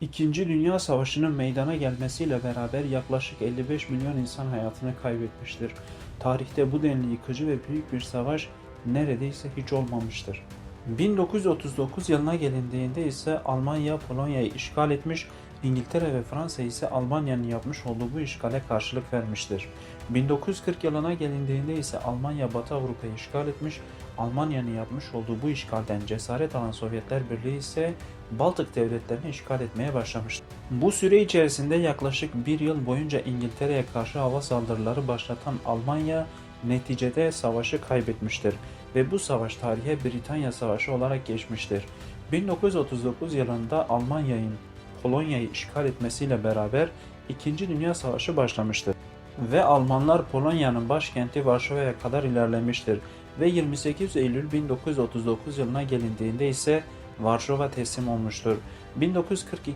İkinci Dünya Savaşı'nın meydana gelmesiyle beraber yaklaşık 55 milyon insan hayatını kaybetmiştir. Tarihte bu denli yıkıcı ve büyük bir savaş neredeyse hiç olmamıştır. 1939 yılına gelindiğinde ise Almanya Polonya'yı işgal etmiş, İngiltere ve Fransa ise Almanya'nın yapmış olduğu bu işgale karşılık vermiştir. 1940 yılına gelindiğinde ise Almanya Batı Avrupa'yı işgal etmiş, Almanya'nın yapmış olduğu bu işgalden cesaret alan Sovyetler Birliği ise Baltık devletlerini işgal etmeye başlamıştır. Bu süre içerisinde yaklaşık bir yıl boyunca İngiltere'ye karşı hava saldırıları başlatan Almanya neticede savaşı kaybetmiştir ve bu savaş tarihe Britanya Savaşı olarak geçmiştir. 1939 yılında Almanya'nın Polonya'yı işgal etmesiyle beraber İkinci Dünya Savaşı başlamıştır ve Almanlar Polonya'nın başkenti Varşova'ya kadar ilerlemiştir ve 28 Eylül 1939 yılına gelindiğinde ise Varşova teslim olmuştur. 1942